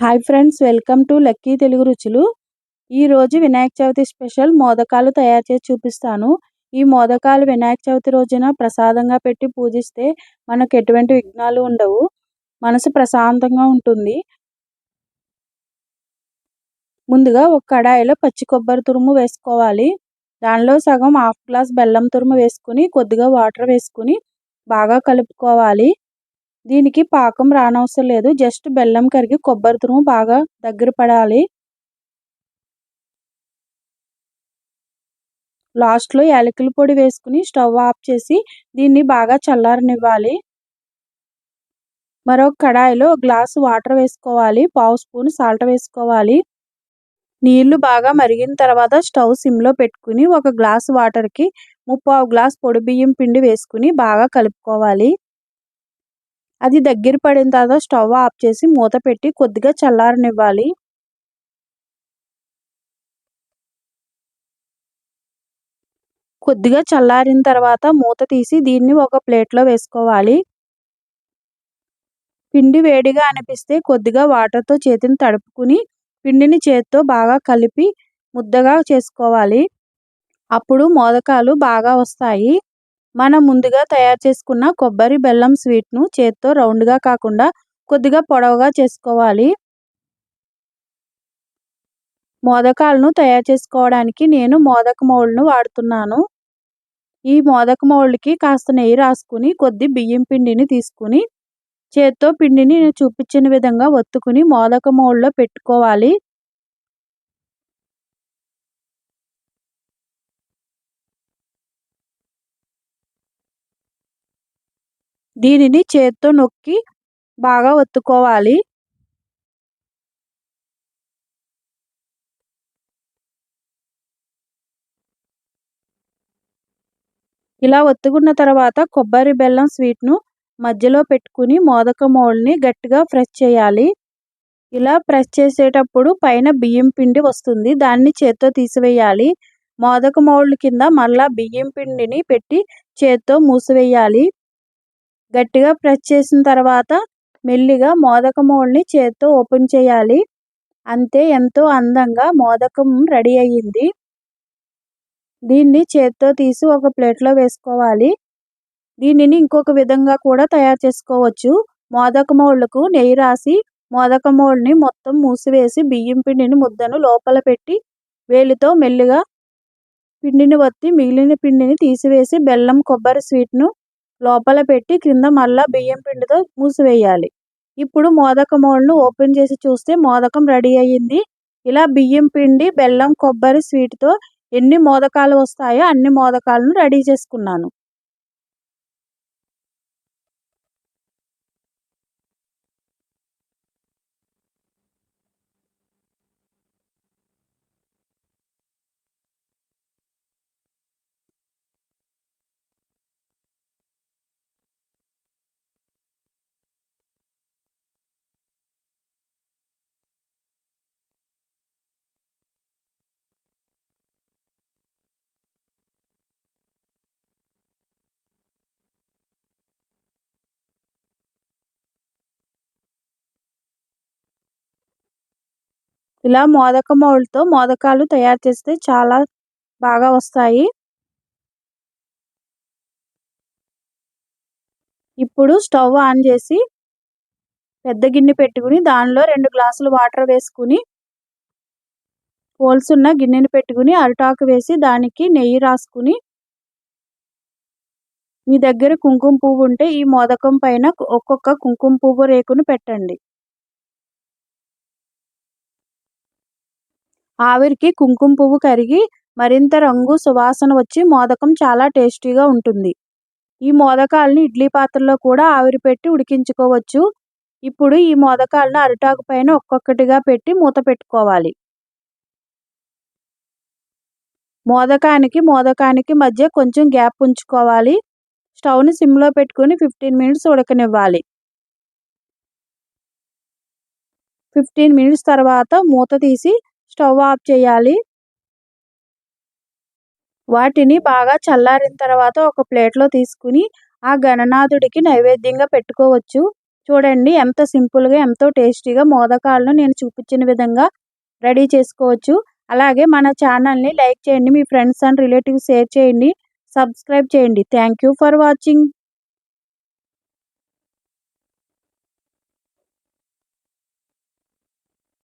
Hi friends welcome to lucky Telugu రుచులు ఈరోజు Vinayaka Chavithi special మోదకాలు తయారు చేసి చూపిస్తాను. ఈ మోదకాలు వినాయక చవితి రోజున ప్రసాదంగా పెట్టి పూజిస్తే మనకు ఎటువంటి విఘ్నాలు ఉండవు. మనసు ప్రశాంతంగా ఉంటుంది. ముందుగా ఒక కడాయిలో పచ్చి కొబ్బరి తురుము వేసుకోవాలి. దానిలో సగం హాఫ్ గ్లాస్ బెల్లం తురుము వేసుకుని కొద్దిగా వాటర్ వేసుకుని బాగా కలుపుకోవాలి. దీనికి పాకం రానవసరం లేదు. జస్ట్ బెల్లం కరిగి కొబ్బరి తురుము బాగా దగ్గర పడాలి. లాస్ట్లో యాలకుల పొడి వేసుకుని స్టవ్ ఆఫ్ చేసి దీన్ని బాగా చల్లారనివ్వాలి. మరొక కడాయిలో గ్లాసు వాటర్ వేసుకోవాలి. పావు స్పూన్ సాల్ట్ వేసుకోవాలి. నీళ్ళు బాగా మరిగిన తర్వాత స్టవ్ సిమ్లో పెట్టుకుని ఒక గ్లాస్ వాటర్కి ముప్పావు గ్లాస్ పొడి బియ్యం పిండి వేసుకుని బాగా కలుపుకోవాలి. అది దగ్గర పడిన తర్వాత స్టవ్ ఆఫ్ చేసి మూత పెట్టి కొద్దిగా చల్లారనివ్వాలి. కొద్దిగా చల్లారిన తర్వాత మూత తీసి దీన్ని ఒక ప్లేట్లో వేసుకోవాలి. పిండి వేడిగా అనిపిస్తే కొద్దిగా వాటర్తో చేతిని తడుపుకుని పిండిని చేతితో బాగా కలిపి ముద్దగా చేసుకోవాలి. అప్పుడు మోదకాలు బాగా వస్తాయి. మనం ముందుగా తయారు చేసుకున్న కొబ్బరి బెల్లం స్వీట్ను చేత్తో రౌండ్గా కాకుండా కొద్దిగా పొడవుగా చేసుకోవాలి. మోదకాలను తయారు చేసుకోవడానికి నేను మోదక మౌల్డ్ను వాడుతున్నాను. ఈ మోదక మౌల్డ్కి కాస్త నెయ్యి రాసుకుని కొద్ది బియ్యం పిండిని తీసుకుని చేత్తో పిండిని నేను చూపించిన విధంగా ఒత్తుకుని మోదక మౌల్డ్లో పెట్టుకోవాలి. దీనిని చేత్తో నొక్కి బాగా ఒత్తుకోవాలి. ఇలా ఒత్తుకున్న తర్వాత కొబ్బరి బెల్లం స్వీట్ను మధ్యలో పెట్టుకుని మోదక మోల్ని గట్టిగా ప్రెస్ చేయాలి. ఇలా ప్రెస్ చేసేటప్పుడు పైన బియ్యం పిండి వస్తుంది. దాన్ని చేత్తో తీసివేయాలి. మోదక మౌల్డ్ కింద మళ్ళా బియ్యం పిండిని పెట్టి చేత్తో మూసివేయాలి. గట్టిగా ప్రెస్ చేసిన తర్వాత మెల్లిగా మోదక మోల్ని చేత్తో ఓపెన్ చేయాలి. అంతే ఎంతో అందంగా మోదకం రెడీ అయ్యింది. దీన్ని చేత్తో తీసి ఒక ప్లేట్లో వేసుకోవాలి. దీనిని ఇంకొక విధంగా కూడా తయారు చేసుకోవచ్చు. మోదక మౌల్డ్కు నెయ్యి రాసి మోదక మోళ్ళని మొత్తం మూసివేసి బియ్యం పిండిని ముద్దను లోపల పెట్టి వేలితో మెల్లిగా పిండిని వత్తి మిగిలిన పిండిని తీసివేసి బెల్లం కొబ్బరి స్వీట్ను లోపల పెట్టి కింద మళ్ళా బియ్యం పిండితో మూసివేయాలి. ఇప్పుడు మోదక మౌల్డ్ను ఓపెన్ చేసి చూస్తే మోదకం రెడీ అయ్యింది. ఇలా బియ్యం పిండి బెల్లం కొబ్బరి స్వీట్తో ఎన్ని మోదకాలు వస్తాయో అన్ని మోదకాలను రెడీ చేసుకున్నాను. ఇలా మోదక మౌల్డ్తో మోదకాలు తయారు చేస్తే చాలా బాగా వస్తాయి. ఇప్పుడు స్టవ్ ఆన్ చేసి పెద్ద గిన్నె పెట్టుకుని దానిలో రెండు గ్లాసులు వాటర్ వేసుకుని పోల్సున్న గిన్నెని పెట్టుకుని అరిటాకు వేసి దానికి నెయ్యి రాసుకుని మీ దగ్గర కుంకుమ పువ్వు ఉంటే ఈ మోదకం పైన ఒక్కొక్క కుంకుమ పువ్వు రేకును పెట్టండి. ఆవిరికి కుంకుమ పువ్వు కరిగి మరింత రంగు సువాసన వచ్చి మోదకం చాలా టేస్టీగా ఉంటుంది. ఈ మోదకాలను ఇడ్లీ పాత్రలో కూడా ఆవిరి పెట్టి ఉడికించుకోవచ్చు. ఇప్పుడు ఈ మోదకాలను అరిటాకు పైన ఒక్కొక్కటిగా పెట్టి మూత పెట్టుకోవాలి. మోదకానికి మోదకానికి మధ్య కొంచెం గ్యాప్ ఉంచుకోవాలి. స్టవ్ని సిమ్లో పెట్టుకుని ఫిఫ్టీన్ మినిట్స్ ఉడకనివ్వాలి. ఫిఫ్టీన్ మినిట్స్ తర్వాత మూత తీసి స్టవ్ ఆఫ్ చేయాలి. వాటిని బాగా చల్లారిన తర్వాత ఒక ప్లేట్లో తీసుకుని ఆ గణనాథుడికి నైవేద్యంగా పెట్టుకోవచ్చు. చూడండి ఎంత సింపుల్గా ఎంతో టేస్టీగా మోదకాలను నేను చూపించిన విధంగా రెడీ చేసుకోవచ్చు. అలాగే మన ఛానల్ని లైక్ చేయండి మీ ఫ్రెండ్స్ అండ్ రిలేటివ్స్ షేర్ చేయండి సబ్స్క్రైబ్ చేయండి. Thank you for watching.